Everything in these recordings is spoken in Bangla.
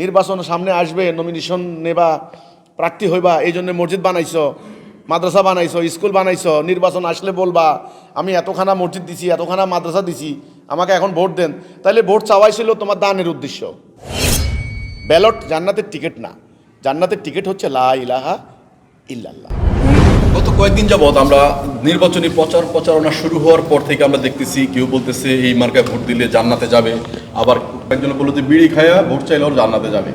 নির্বাচন সামনে আসবে নমিনেশন নেবা, প্রার্থী হইবা, এই জন্য মসজিদ বানাইস মাদ্রাসা বানাইছো, স্কুল বানাইছো, নির্বাচন আসলে বলবা, আমি এতখানা মসজিদ দিছি, এতখানা মাদ্রাসা দিছি, আমাকে এখন ভোট দেন। তাহলে ভোট চাওয়াই ছিল তোমার দানের উদ্দেশ্য। ব্যালট জান্নাতের টিকিট না। জান্নাতের টিকিট হচ্ছে লা ইলাহা ইল্লাল্লাহ। গত কয়েকদিন যাবৎ আমরা নির্বাচনী প্রচার প্রচারণা শুরু হওয়ার পর থেকে আমরা দেখতেছি, কেউ বলতেছে এই মার্কায় ভোট দিলে জান্নাতে যাবে, আবার একজন বলল যে বিড়ি খায়া ভোট চাইলেও জান্নাতে যাবে।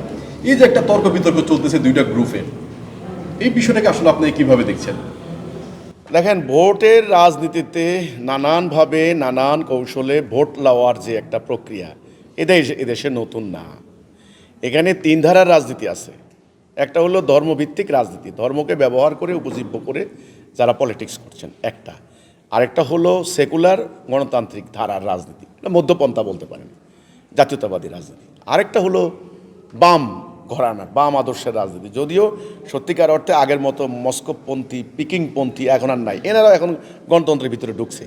এই যে একটা তর্ক বিতর্ক চলতেছে দুইটা গ্রুপে, এই বিষয়টাকে আসলে আপনি কীভাবে দেখছেন? দেখেন, ভোটের রাজনীতিতে নানানভাবে নানান কৌশলে ভোট লওয়ার যে একটা প্রক্রিয়া এদেশ এদেশে নতুন না। এখানে তিন ধারার রাজনীতি আছে। একটা হলো ধর্মভিত্তিক রাজনীতি, ধর্মকে ব্যবহার করে, উপজীব্য করে যারা পলিটিক্স করছেন, একটা। আরেকটা হলো সেকুলার গণতান্ত্রিক ধারার রাজনীতি মধ্যপন্থা বলতে পারেন, জাতীয়তাবাদী রাজনীতি। আরেকটা হলো বাম ঘরানার, বাম আদর্শের রাজনীতি। যদিও সত্যিকার অর্থে আগের মতো মস্কোপন্থী, পিকিংপন্থী এখন আর নাই, এনারা এখন গণতন্ত্রের ভিতরে ঢুকছে।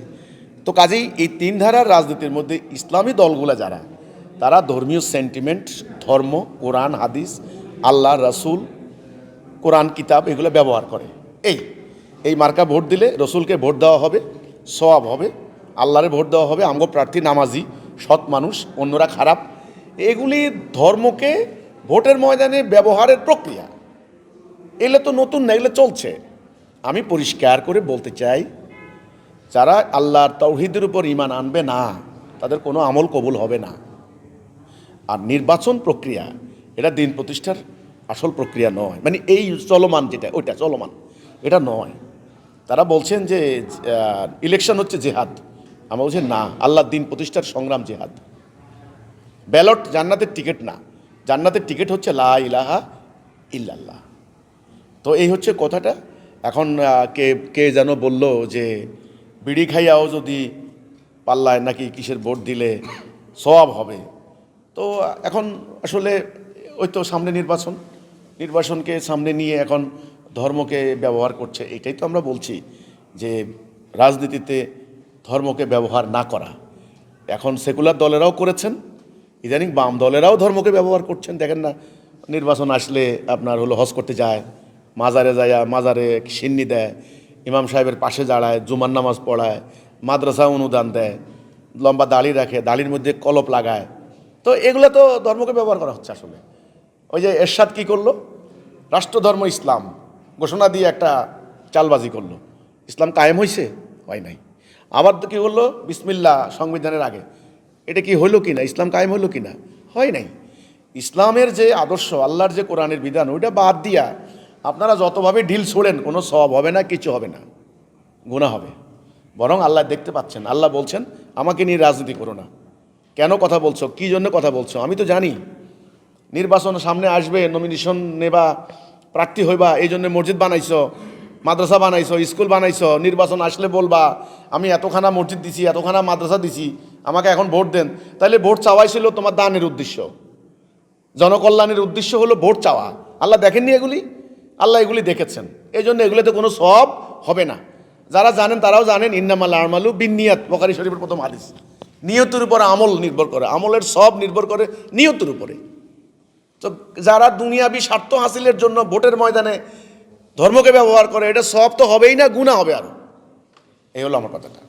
তো কাজেই এই তিন ধারার রাজনীতির মধ্যে ইসলামী দলগুলো যারা, তারা ধর্মীয় সেন্টিমেন্ট ধর্ম, কোরআন, হাদিস আল্লাহ, রাসূল, কোরআন, কিতাব এগুলো ব্যবহার করে। এই এই মার্কা ভোট দিলে রসুলকে ভোট দেওয়া হবে, সওয়াব হবে, আল্লাহরে ভোট দেওয়া হবে, আমগো প্রার্থী নামাজি, সৎ মানুষ, অন্যরা খারাপ। এগুলি ধর্মকে ভোটের ময়দানে ব্যবহারের প্রক্রিয়া। এগুলো তো নতুন না এগুলো চলছে। আমি পরিষ্কার করে বলতে চাই, যারা আল্লাহর তৌহিদের উপর ইমান আনবে না, তাদের কোনো আমল কবুল হবে না। আর নির্বাচন প্রক্রিয়া, এটা দিন প্রতিষ্ঠার আসল প্রক্রিয়া নয়। মানে এই চলমান যেটা, ওইটা চলমান। এটা নয়। তারা বলছেন যে ইলেকশন হচ্ছে জেহাদ। আমরা বলছি, না, আল্লাহর দিন প্রতিষ্ঠার সংগ্রাম জেহাদ। ব্যালট জান্নাতের টিকিট না। জান্নাতের টিকিট হচ্ছে লা ইলাহা ইল্লাল্লাহ। তো এই হচ্ছে কথাটা। এখন কে কে যেন বলল যে, বিড়ি খাইয়াও যদি পাল্লায় নাকি কিসের ভোট দিলে সওয়াব হবে। তো এখন আসলে ওই তো সামনে নির্বাচন। নির্বাচনকে সামনে নিয়ে এখন ধর্মকে ব্যবহার করছে, এটাই তো আমরা বলছি যে রাজনীতিতে ধর্মকে ব্যবহার না করা। এখন সেকুলার দলেরাও করেছেন, ইদানিং বাম দলেরাও ধর্মকে ব্যবহার করছেন। দেখেন না নির্বাচন আসলে আপনার হলো হজ করতে যায়, মাজারে যায়, মাজারে সিন্নি দেয়, ইমাম সাহেবের পাশে দাঁড়ায়, জুমার নামাজ পড়ায় মাদ্রাসা অনুদান দেয়, লম্বা দাড়ি রাখে, দাড়ির মধ্যে কলপ লাগায়। তো এগুলো তো ধর্মকে ব্যবহার করা হচ্ছে আসলে। ওই যে এরশাদ কী করল? রাষ্ট্রধর্ম ইসলাম ঘোষণা দিয়ে একটা চালবাজি করল। ইসলাম কায়েম হয়েছে হয় নাই। আবার তো কী করল? বিসমিল্লা সংবিধানের আগে। এটা কি হলো কি না ইসলাম কায়েম হলো কি না হয় নাই। ইসলামের যে আদর্শ, আল্লাহর যে কোরআনের বিধান, ওইটা বাদ দিয়া আপনারা যতভাবে ঢিল ছোড়েন, কোনো সব হবে না, কিছু হবে না। গুণা হবে। বরং আল্লাহ দেখতে পাচ্ছেন। আল্লাহ বলছেন, আমাকে নিয়ে রাজনীতি করো না। কেন কথা বলছো? কী জন্য কথা বলছো? আমি তো জানি। নির্বাচন সামনে আসবে নমিনেশন নেবা, প্রার্থী হইবা, এই জন্য মসজিদ বানাইছো, মাদ্রাসা বানাইছো, স্কুল বানাইছো, নির্বাচন আসলে বলবা, আমি এতখানা মসজিদ দিছি, এতখানা মাদ্রাসা দিছি, আমাকে এখন ভোট দেন। তাহলে ভোট চাওয়াই ছিল তোমার দানের উদ্দেশ্য। জনকল্যাণের উদ্দেশ্য হলো ভোট চাওয়া। আল্লাহ দেখেননি এগুলি? আল্লাহ এগুলি দেখেছেন। এই জন্য এগুলিতে কোনো সব হবে না। যারা জানেন তারাও জানেন, ইন্নামাল আরমালু বিনিয়াত। বকারি শরীফের প্রথম হাদিস। নিয়তের উপর আমল নির্ভর করে। আমলের সব নির্ভর করে নিয়তের উপরে। তো যারা দুনিয়াবি স্বার্থ হাসিলের জন্য ভোটের ময়দানে ধর্মকে ব্যবহার করে, এটা সব তো হবেই না গুণা হবে আরও এই হলো আমার কথাটা।